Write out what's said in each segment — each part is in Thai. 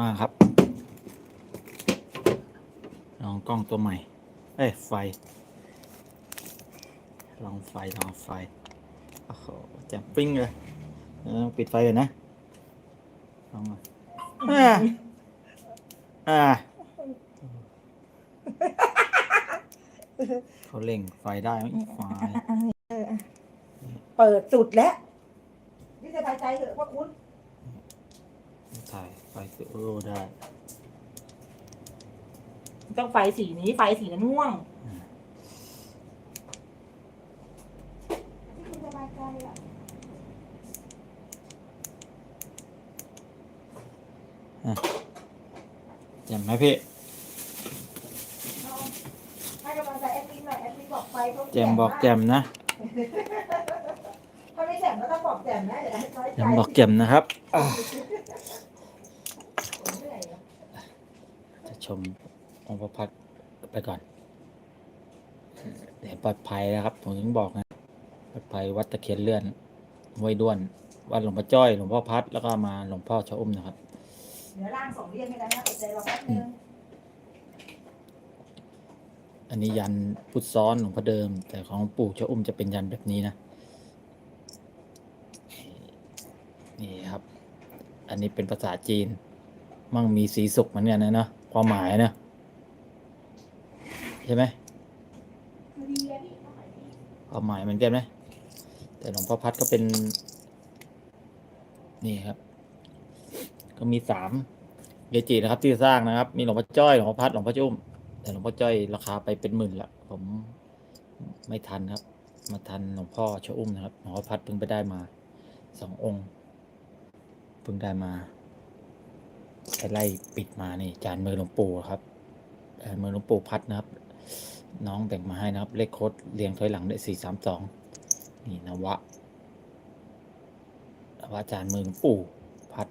มากครับ ลองกล้องตัวใหม่ เอ้ย ไฟ ลองไฟ ลองไฟ โอ้โหแจ่มปิ้งเลย ปิดไฟเลยนะ ลองมาอ่าอ่าเขาเล่งไฟได้ไหมไฟเปิดสุดแล้ว นี่สบายใจเถอะพ่อคุณ ไฟสุโอ้ได้ต้องไฟสีนี้ไฟสีนั้นม่วงคุณสบายใจอะแจ่มไหมพี่ให้กำลังใจแอดมินหน่อยแอดมินบอกไฟเขาแจ่มบอกแจ่มนะถ้าไม่แจ่มก็ต้องบอกแจ่มนะเดี๋ยวให้น้อยใจแจ่มบอกแจ่มนะครับอะ ผมเหนื่อยอะ จะ ชมองค์พระพักตร์ไปก่อนเดี๋ยวปลอดภัยนะครับ ผมถึงบอกนะปลอดภัยวัดตะเคียนเลื่อนห้วยด้วน วัดหลวงพ่อจ้อย หลวงพ่อพัด แล้วก็มาหลวงพ่อชะอุ้มนะครับ เดี๋ยวร่างส่งเรียกให้กันนะอดใจรอแป๊บนึงอันนี้ยันพุทธซ้อนหลวงพ่อเดิม แต่ของหลวงปู่ชะอุ้มจะเป็นยันแบบนี้นะ นี่ครับ อันนี้เป็นภาษาจีน มั่งมีสีสุขเหมือนกันนะเนาะ ความหมายนะ ใช่ไหมความหมายเหมือนกันไหมแต่หลวงพ่อพัดก็เป็น นี่ครับ ก็มีสามเกจินะครับ ที่สร้างนะครับ มีหลวงพ่อจ้อยหลวงพ่อพัดหลวงพ่อจุ้มแต่หลวงพ่อจ้อยราคาไปเป็นหมื่นละผมไม่ทันครับ มาทันหลวงพ่อชะอุ้มนะครับหลวงพ่อพัดเพิ่งไปได้มาสององค์เพิ่งได้มา ไปไล่ปิดมานี่จานมือหลวงปู่ครับมือหลวงปู่พัดนะครับ น้องแบ่งมาให้นะครับ เลขโคดเรียงถอยหลังได้สี่สามสองนี่นวะนวะจานมือหลวงปู่พัด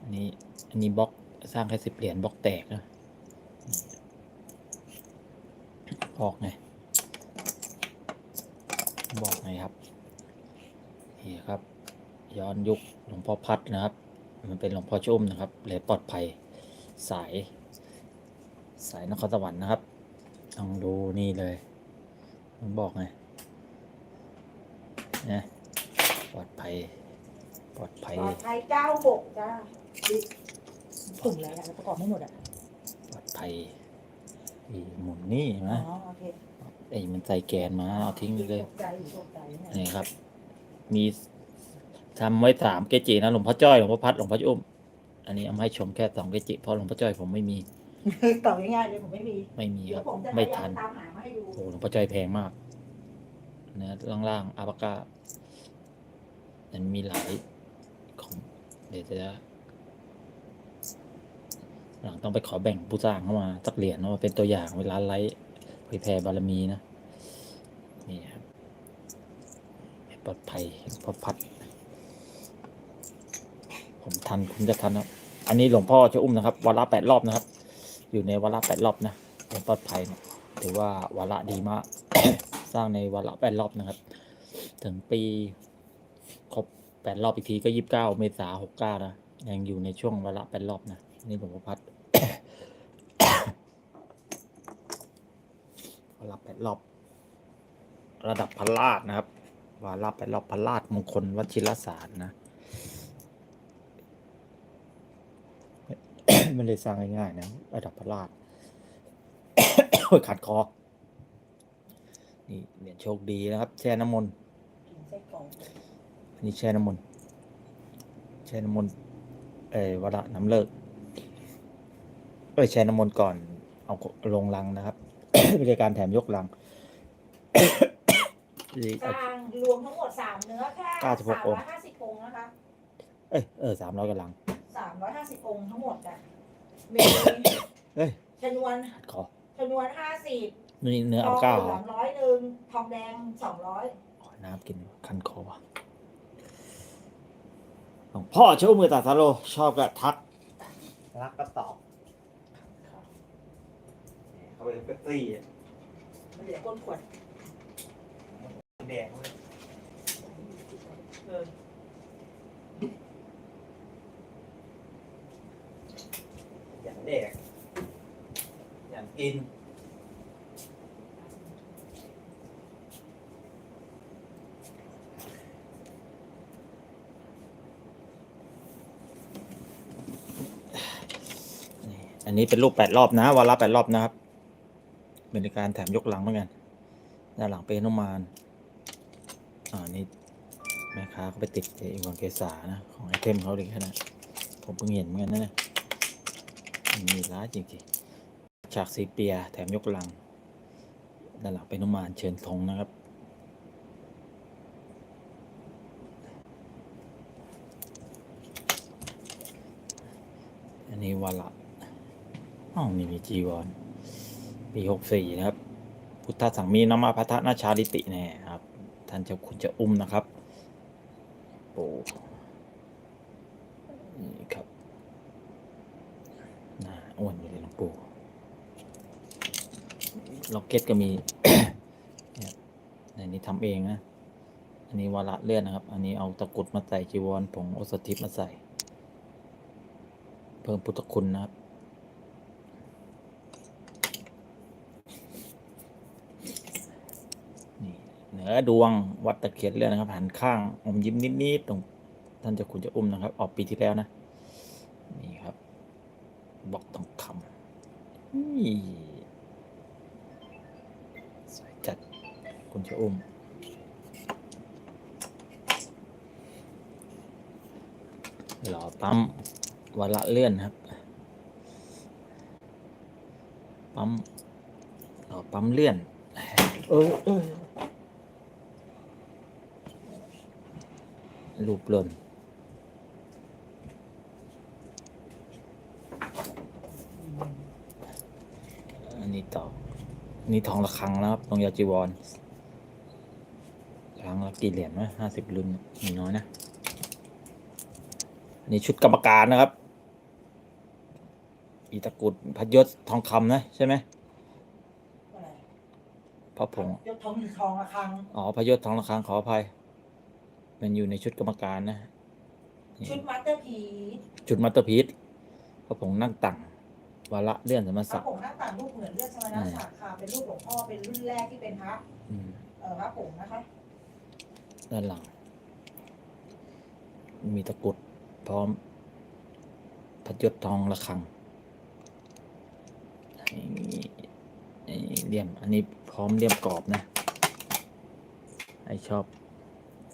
อันนี้อันนี้บล็อกสร้างแค่สิบเหรียญบล็อกแตกนะบอกไงบอกไงครับนี่ครับ ย้อนยุคหลวงพ่อพัดนะครับ มันเป็นหลวงพ่อชุ่มนะครับเหรียญปลอดภัยสาย สายนครสวรรค์นะครับลองดูนี่เลยผมบอกไงนะปลอดภัย ปลอดภัย ปลอดภัยเก้าหกจ้าดิตุ่มอะไรอะประกอบไม่หมดอะปลอดภัยอีหมุนนี่เห็นไหมอ๋อโอเคไอ้มันใส่แกนมาเอาทิ้งไปเลย ตกใจอยู่ตกใจเนี่ย นี่ครับ มี ทำไว้สามเกจินะหลวงพ่อจ้อยหลวงพ่อพัดหลวงพ่ออุ้ม อันนี้เอามาให้ชมแค่สองเกจิเพราะหลวงพ่อจ้อยผมไม่มีตอบง่ายๆเลยผมไม่มีไม่มีเดี๋คยวรับผมจะพไม่ยายาทัมนตามหามาให้ดูโอ้หลวงพ่อจ้อยแพงมากเนื้อล่างๆอาปากามันมีหลายของเดี๋ยวจะหลังต้องไปขอแบ่งผู้สร้างเข้ามาสักเหรียญว่าเป็นตัวอย่างเวลาไลฟ์เผยแผ่บารมีนะนี่ครับให้ปลอดภัยหลวงพ่อพัด ผมทันผมจะทันนะอันนี้หลวงพ่อจะอุ้มนะครับวาระแปดรอบนะครับ อยู่ในวาระแปดรอบนะผมปลอดภัยนะถือว่าวาระดีมาก สร้างในวาระแปดรอบนะครับ ถึงปีครบแปดรอบอีกทีก็ยี่สิบเก้าเมษาหกเก้านะยังอยู่ในช่วงวาระแปดรอบนะนี่หลวงพ่อพัดวาระแปดรอบ ระดับพระราชนะครับวาระแปดรอบพระราชมงคลวชิรสารนะ ไม่ได้สร้างง่ายๆนะระดับพระราชโอ้ยขัดคอ นี่เหรียญโชคดีนะครับ แช่น้ำมนต์กินไส้กรอกอันนี้แช่น้ำมนต์แช่น้ำมนต์เออวาระน้ำเลิกเอ้ยแช่น้ำมนต์ก่อน เอาลงลังนะครับบริการแถมยกลังนี่สเอาร้างรวมทั้งหมดสามเนื้อแค่เก้าสิบหกสามอร้งอค์ยห้าสิบองค์นะคะ เอ้ยเออสามร้อยกว่าลังสามร้อยห้าสิบองค์ทั้งหมดอะ มีเอ้ยชนวนขอชนวนห้าสิบนี่เนื้อทอัอลงก้าเหเหรลือองร้อยหนึ่งทองแดงสองร้อยขอน้ำกินคันคอว่ะหลวงพ่อเชื่อมือตาซาโล ชอบก็ทักรักก็ตอบเขาเป็นเป๊ปซี่เหลือก้นขวดแดงเลย เออ กินนี่อันนี้เป็นรูปแปดรอบนะวาระแปดรอบนะครับเป็นการแถมยกหลังเหมือนกันด้านหลังเป็นนุมานอ่านี่แม่ค้าเขาไปติดเอวังเกษานะ ของไอเทมเขาเลยแค่นั้นผมเพิ่งเห็นเหมือนกันนะเนี่ย มีร้านจริงๆ ฉากสีเปีย แถมยกหลังด้านหลังเป็นนุมานเชิญธงนะครับ อันนี้วาระอ้าวนี่มีจีวรปีหกสี่นะครับ พุทธสังมีนามาพัฒนาชาลิติแน่ครับ ท่านเจะคุณจะอุ้มนะครับ โอ้ นี่ครับ อ้วนอยู่เลยหลวงปู่ล็อกเก็ตก็มีเนี่ยในนี้ทำเองนะ อันนี้วาระเลื่อนนะครับ อันนี้เอาตะกุดมาใส่จีวรผงโอสถทิพย์มาใส่ เพิ่มพุทธคุณนะครับ นี่เหนือดวงวัดตะเคียนเลื่อนนะครับ หันข้างอมยิ้มนิดๆตรงท่านเจะคุณจะอุ้มนะครับ ออกปีที่แล้วนะ บอกต้องคำนี่สวยจัดคุณจะอุ้มหล่อปั๊มวันละเลื่อนครับ ปั๊มหล่อปั๊มเลื่อน เออเออรูปหล่นอันนี้ ต่ออันนี่ทองระฆังแล้วครับทองยาจีวรครั้งละกี่เหรียญวะห้าสิบรุ่นมีน้อยนะอันนี้ชุดกรรมการนะครับ อีตะกรุดพยศทองคำนะ ใช่ไหมอะไรพระผงยกทองทองระฆังอ๋อพยศทองระฆังขออภัย มันอยู่ในชุดกรรมการนะนี่ชุดมาสเตอร์พีซชุดมัตเตอร์พีซพระผงนั่งตัง วาระเลื่อนสมพศัระกดิ์ผงหน้าต่างรูปเหมือนเลือดสมณศักดิ์ค่ะเป็นรูปหลวงพ่อเป็นรุ่นแรกที่เป็นพระอืมเอ่อพระผงนะคะด้านหลัง มีตะกรุดพร้อมพยศทองระฆังนี่นี่เลี่ยม อันนี้พร้อมเลี่ยมกรอบนะไอชอบ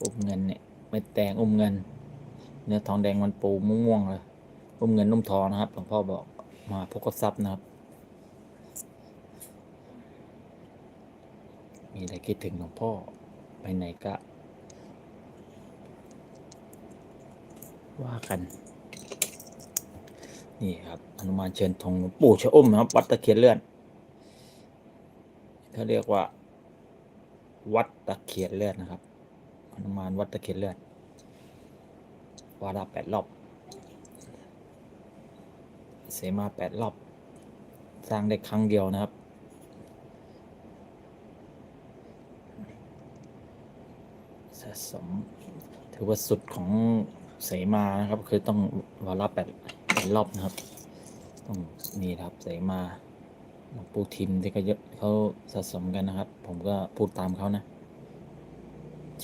อุ้มเงินเนี่ยไม่แตงอุ้มเงิน เนื้อทองแดงมันปูม่วงๆเลยอุ้มเงินนุ่มทองนะครับหลวงพ่อบอก มาพกทรัพย์นะครับ มีอะไรคิดถึงหลวงพ่อไปไหนก็ว่ากัน นี่ครับอนุมานเชิญธงหลวงปู่ชะอมนะครับ วัดตะเคียนเลื่อนเขาเรียกว่า วัดตะเคียนเลื่อนนะครับอนุมานวัดตะเคียนเลื่อนวาระแปดรอบ เสมาแปดรอบ สร้างได้ครั้งเดียวนะครับ สะสม ถือว่าสุดของเสมานะครับ คือต้องวาระแปดแปดรอบนะครับ ต้องนี่ครับเสมาหลวงปู่ทิมที่เขาเยอะเขาสะสมกันนะครับ ผมก็พูดตามเขานะ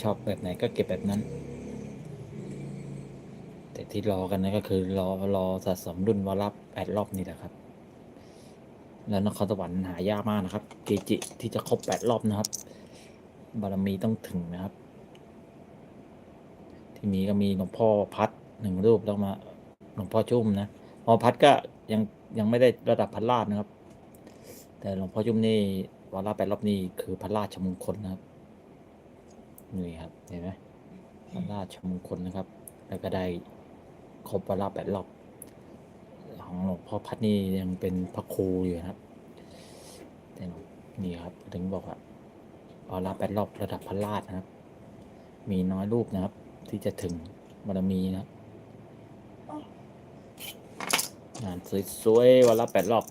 ชอบแบบไหนก็เก็บแบบนั้น แต่ที่รอกันนะก็คือรอรอสะสมรุ่นวาระแปดรอบนี่แหละครับ แล้วนครสวรรค์หายากมากนะครับ เกจิที่จะครบแปดรอบนะครับ บารมีต้องถึงนะครับ ที่มีก็มีหลวงพ่อพัดหนึ่งรูปแล้วมาหลวงพ่อจุ้มนะหลวงพ่อพัดก็ยังยังไม่ได้ระดับพันลาดนะครับ แต่หลวงพ่อจุ้มนี่วาระแปดรอบนี่คือพันลาชมงคลนะครับนี่ครับเห็นไหมพันลาชมงคลนะครับ แล้วก็ได้ ครบวาระแปดรอบ ของหลวงพ่อพัดนี่ยังเป็นพระครูอยู่นะครับแต่นี่ครับถึงบอกว่าวาระแปดรอบระดับพันลาดนะครับ มีน้อยรูปนะครับ ที่จะถึงบารมีนะงานสวยๆวันละแปดรอบ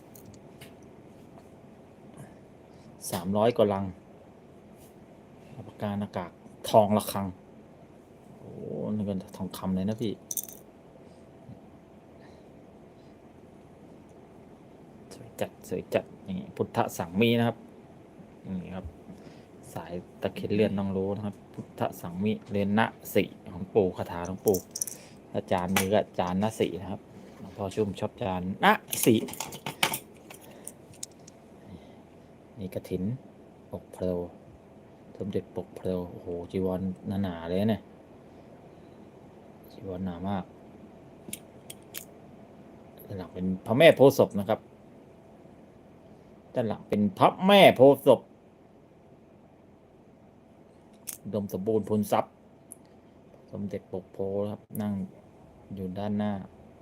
สามร้อยกว่าลังรับปการอากาศทองระฆัง โอ้นี่เป็นทองคำเลยนะพี่ สวย จัดสวยจัดอย่างนี้พุทธสังมีนะครับนี่ครับ สายตะเข็นเลื่อนต้องรู้นะครับ พุทธสังมิเรนนะสีของปู่คาถาของปู่อาจารย์มือก็จานนะสีนะครับหลวงพ่อชุ่มชอบจานนะสีนี่กระถินปกเพลวสมเด็จปกเพลวโอ้โหจีวรหนาๆเลยเนี่ยจีวรหนามากหลังเป็นพระแม่โพธิ์ศพนะครับ ด้านหลังเป็นพระแม่โพธิ์ศพดมสมบูรณ์พูนทรัพย์ สมเด็จปกโพครับ นั่งอยู่ด้านหน้า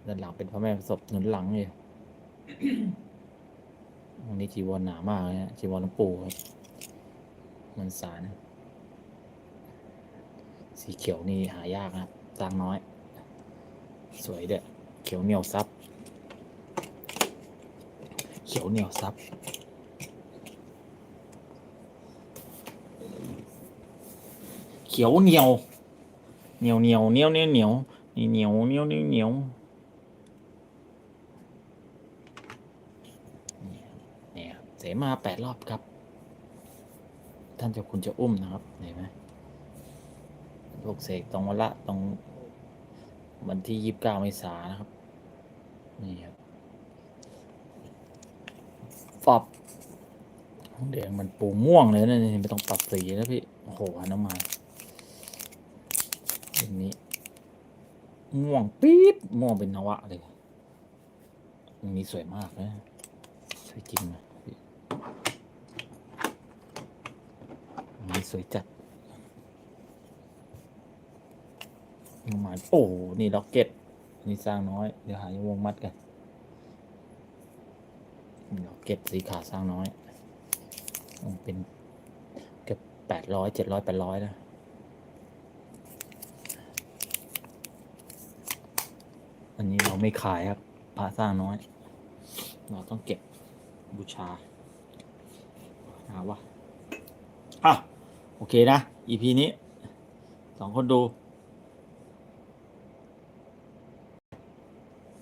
ด้านหลังเป็นพระแม่ประสบหนุนหลังอยู่วันนี้จีวรหนามากเลยนะจีวรหลวงปู่ครับมันสารสีเขียวนี่หายากนะครับสร้างน้อย สวยเด้อเขียวเหนียวซับ เขียวเหนียวซับ เขียวเหนียว เหนียวเหนียวเหนียวเหนียวเหนียวนี่เหนียวเหนียวเหนียวเหนียวนี่ครับเสมาแปดรอบครับ ท่านเจ้าคุณจะอุ้มนะครับเห็นไหมลุกเสกตรงวันละตรงวันที่ยี่สิบเก้าเมษานะครับ นี่ครับฟอบแดงมันปูม่วงเลยนะนี่ไม่ต้องปรับสีนะพี่ โอ้โหน้ำมัน นนี้ ม่วงปี๊ดม่วงเป็นนวะเลยอันนี้สวยมากนะสวยจริงนะพี่อันนี้สวยจัดมันโอ้โหนี่ล็อกเก็ตนี่สร้างน้อย เดี๋ยวหายวงมัดกันล็อกเก็ตสีขาวสร้างน้อยมันเป็นเกือบแปดร้อยเจ็ดร้อยแปดร้อยนะ อันนี้เราไม่ขายครับพระสร้างน้อย เราต้องเก็บบูชาหาวะอะ โอเคนะ EP นี้สองคนดู